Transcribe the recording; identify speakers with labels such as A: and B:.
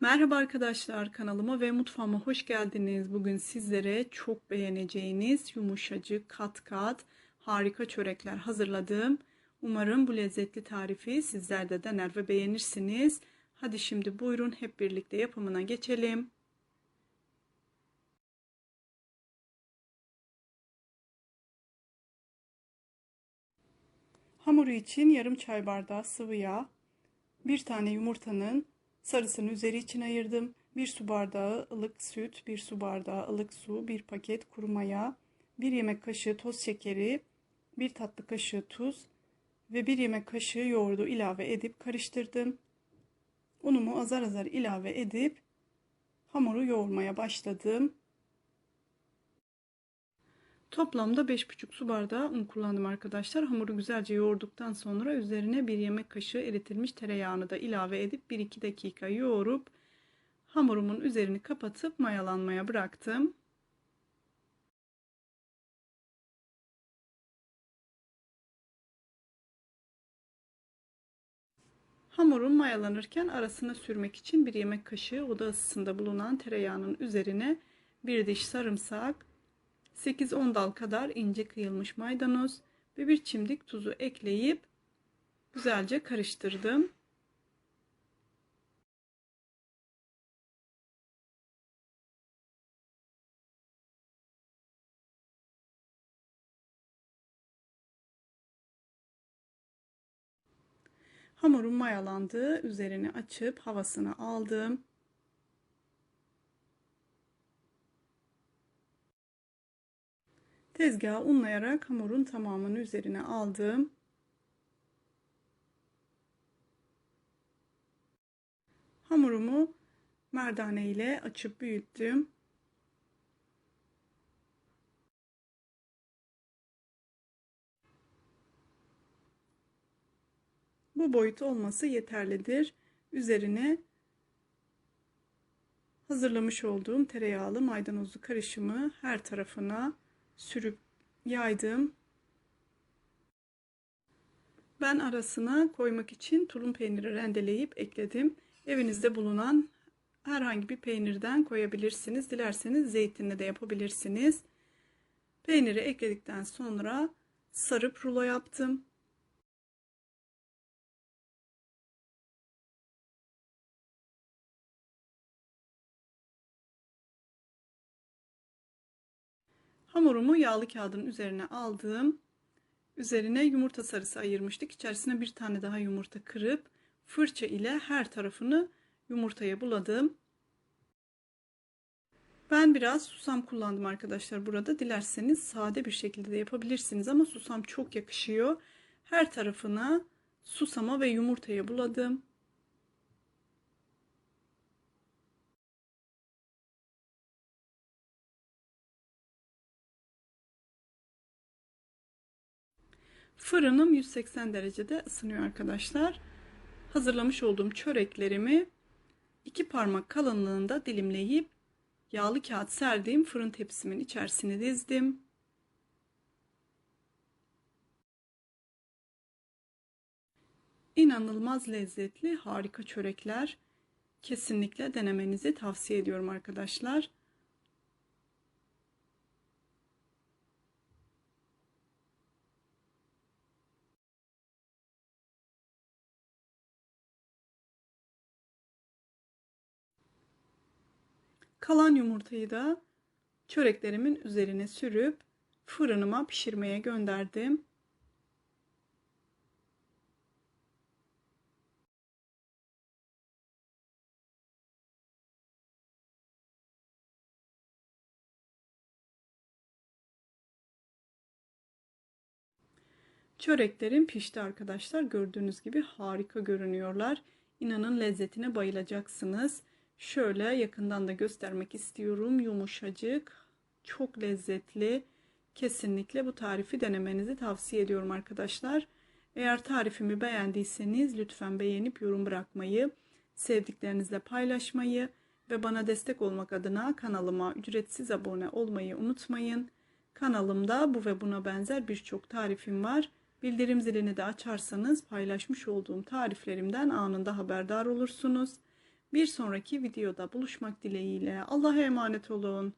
A: Merhaba arkadaşlar kanalıma ve mutfağıma hoş geldiniz. Bugün sizlere çok beğeneceğiniz yumuşacık kat kat harika çörekler hazırladım. Umarım bu lezzetli tarifi sizler de dener ve beğenirsiniz. Hadi şimdi buyurun hep birlikte yapımına geçelim. Hamuru için yarım çay bardağı sıvı yağ, bir tane yumurtanın sarısını üzeri için ayırdım. Bir su bardağı ılık süt, bir su bardağı ılık su, bir paket kuru maya, bir yemek kaşığı toz şekeri, bir tatlı kaşığı tuz ve bir yemek kaşığı yoğurdu ilave edip karıştırdım. Unumu azar azar ilave edip hamuru yoğurmaya başladım. Toplamda 5,5 su bardağı un kullandım arkadaşlar. Hamuru güzelce yoğurduktan sonra üzerine bir yemek kaşığı eritilmiş tereyağını da ilave edip 1-2 dakika yoğurup hamurumun üzerini kapatıp mayalanmaya bıraktım. Hamurum mayalanırken arasına sürmek için bir yemek kaşığı oda ısısında bulunan tereyağının üzerine bir diş sarımsak, 8-10 dal kadar ince kıyılmış maydanoz ve bir çimdik tuzu ekleyip güzelce karıştırdım. Hamurum mayalandı. Üzerini açıp havasını aldım. Tezgahı unlayarak hamurun tamamını üzerine aldım. Hamurumu merdane ile açıp büyüttüm. Bu boyut olması yeterlidir. Üzerine hazırlamış olduğum tereyağlı maydanozlu karışımı her tarafına sürüp yaydım. Ben arasına koymak için tulum peyniri rendeleyip ekledim. Evinizde bulunan herhangi bir peynirden koyabilirsiniz. Dilerseniz zeytinle de yapabilirsiniz. Peyniri ekledikten sonra sarıp rulo yaptım. Hamurumu yağlı kağıdın üzerine aldım. Üzerine yumurta sarısı ayırmıştık. İçerisine bir tane daha yumurta kırıp fırça ile her tarafını yumurtaya buladım. Ben biraz susam kullandım arkadaşlar burada. Dilerseniz sade bir şekilde de yapabilirsiniz ama susam çok yakışıyor. Her tarafına susama ve yumurtaya buladım. Fırınım 180 derecede ısınıyor arkadaşlar. Hazırlamış olduğum çöreklerimi iki parmak kalınlığında dilimleyip yağlı kağıt serdiğim fırın tepsimin içerisine dizdim. İnanılmaz lezzetli harika çörekler. Kesinlikle denemenizi tavsiye ediyorum arkadaşlar. Kalan yumurtayı da çöreklerimin üzerine sürüp fırınıma pişirmeye gönderdim. Çöreklerim pişti arkadaşlar. Gördüğünüz gibi harika görünüyorlar. İnanın lezzetine bayılacaksınız. Şöyle yakından da göstermek istiyorum. Yumuşacık, çok lezzetli. Kesinlikle bu tarifi denemenizi tavsiye ediyorum arkadaşlar. Eğer tarifimi beğendiyseniz lütfen beğenip yorum bırakmayı, sevdiklerinizle paylaşmayı ve bana destek olmak adına kanalıma ücretsiz abone olmayı unutmayın. Kanalımda bu ve buna benzer birçok tarifim var. Bildirim zilini de açarsanız paylaşmış olduğum tariflerimden anında haberdar olursunuz. Bir sonraki videoda buluşmak dileğiyle. Allah'a emanet olun.